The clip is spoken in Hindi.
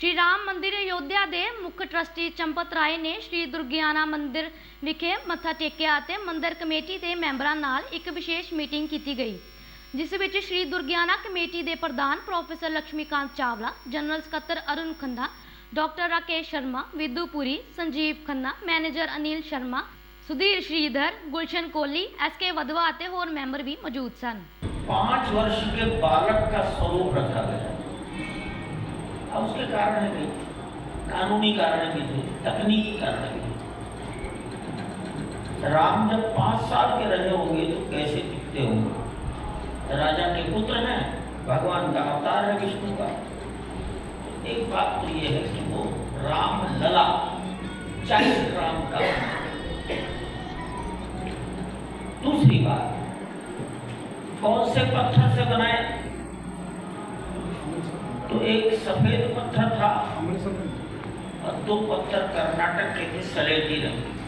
ਸ਼੍ਰੀ ਰਾਮ ਮੰਦਿਰ ਅਯੋਧਿਆ ਦੇ ਮੁੱਖ ਟਰਸਟੀ ਚੰਪਤ ਰਾਏ ਨੇ ਸ਼੍ਰੀ ਦੁਰਗਿਆਨਾ ਮੰਦਿਰ ਵਿਖੇ ਮੱਥਾ ਟੇਕਿਆ ਅਤੇ ਮੰਦਿਰ ਕਮੇਟੀ ਦੇ ਮੈਂਬਰਾਂ ਨਾਲ ਇੱਕ ਵਿਸ਼ੇਸ਼ ਮੀਟਿੰਗ ਕੀਤੀ ਗਈ, ਜਿਸ ਵਿੱਚ ਸ਼੍ਰੀ ਦੁਰਗਿਆਨਾ ਕਮੇਟੀ ਦੇ ਪ੍ਰਧਾਨ ਪ੍ਰੋਫੈਸਰ ਲక్ష్ਮੀਕਾਂਤ ਚਾਵਲਾ, ਜਨਰਲ ਸਕੱਤਰ Arun Khanna, doctor Rakesh Sharma Vidupuri Sanjeev Khanna, manager Anil Sharma, Sudhir Shridhar Gulshan Kohli S के वधवा और होर मेंबर भी मौजूद सन पाँच वर्ष के बालक का स्वरूप रखा गया अब उसके कारण भी, कानूनी कारण भी थे, तकनीकी कारण भी थे। राम जब पाँच साल के रहे होंगे तो कैसे दिखते होंगे? राजा के पुत्र हैं, भगवान का अवतार है विष्णु का। एक बात तो ये है कि वो राम लला चाइल्ड राम का दूसरी बात, कौन से पत्थर से बनाए तो एक सफ़ेद पत्थर था और दो पत्थर कर्नाटक के थे सलेटी रंग के।